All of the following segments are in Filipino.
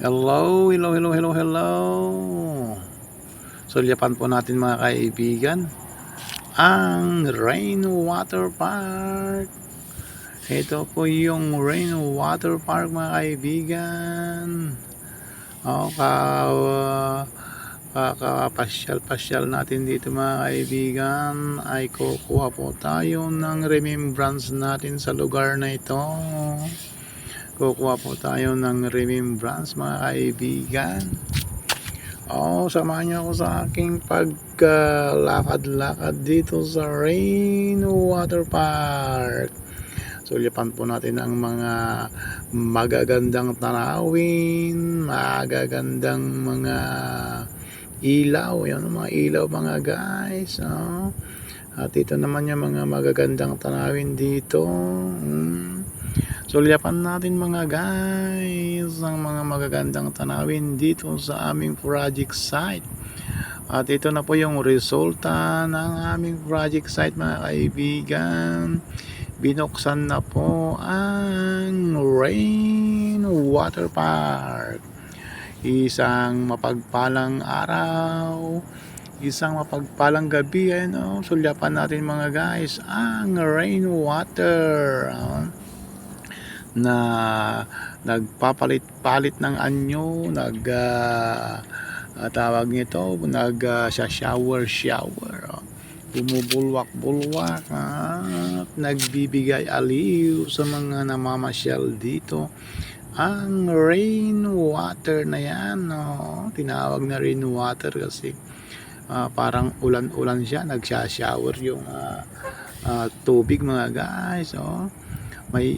Hello, hello, hello, hello, hello. Sulyapan po natin mga kaibigan ang Rainwater Park. Ito po yung Rainwater Park mga kaibigan. O, ka, uh, kakapasyal-pasyal natin dito mga kaibigan ay kukuha po tayo ng remembrance natin sa lugar na ito kukuha po tayo ng remembrance mga kaibigan oh, samahan niyo ako sa aking paglalakad-lakad dito sa Rainwater Park sulyapan po natin ang mga magagandang tanawin magagandang mga ilaw yan mga ilaw mga guys oh. at ito naman yung mga magagandang tanawin dito hmm. Sulyapan natin mga guys ang mga magagandang tanawin dito sa aming project site. At ito na po yung resulta ng aming project site mga kaibigan. Binuksan na po ang Rain Water Park. Isang mapagpalang araw, isang mapagpalang gabi. Ano? Sulyapan natin mga guys ang rainwater. Uh, na nagpapalit-palit ng anyo, nag uh, tawag nito, nag uh, shower shower. Oh. Bumubulwak-bulwak at nagbibigay aliw sa mga namamasyal dito. Ang rainwater na yan, oh. tinawag na rainwater kasi uh, parang ulan-ulan siya, nagsha-shower yung uh, uh, tubig mga guys. Oh may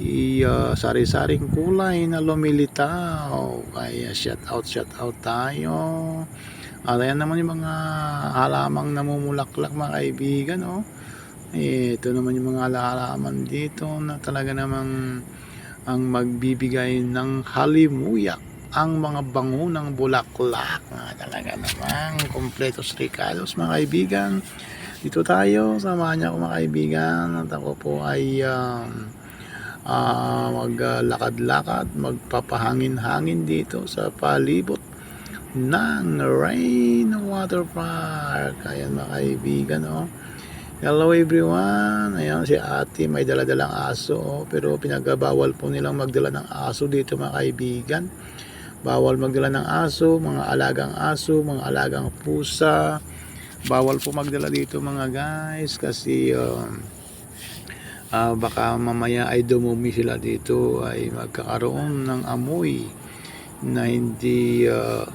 uh, sari-saring kulay na lumilitaw. Kaya shout out shout out tayo. At ayan naman yung mga halamang namumulaklak mga kaibigan oh. ito naman yung mga halaman dito na talaga namang ang magbibigay ng halimuyak ang mga bango ng bulaklak. Na talaga namang kompletos recados mga kaibigan. Dito tayo samahan niya ako mga kaibigan. At ako po ay um, uh, maglakad-lakad, magpapahangin-hangin dito sa palibot ng Rainwater Park. Ayan mga kaibigan, oh. Hello everyone. Ayan si ate may dala-dalang aso, oh. pero pinagabawal po nilang magdala ng aso dito mga kaibigan. Bawal magdala ng aso, mga alagang aso, mga alagang pusa. Bawal po magdala dito mga guys kasi uh, uh, baka mamaya ay dumumi sila dito ay magkakaroon ng amoy na hindi uh,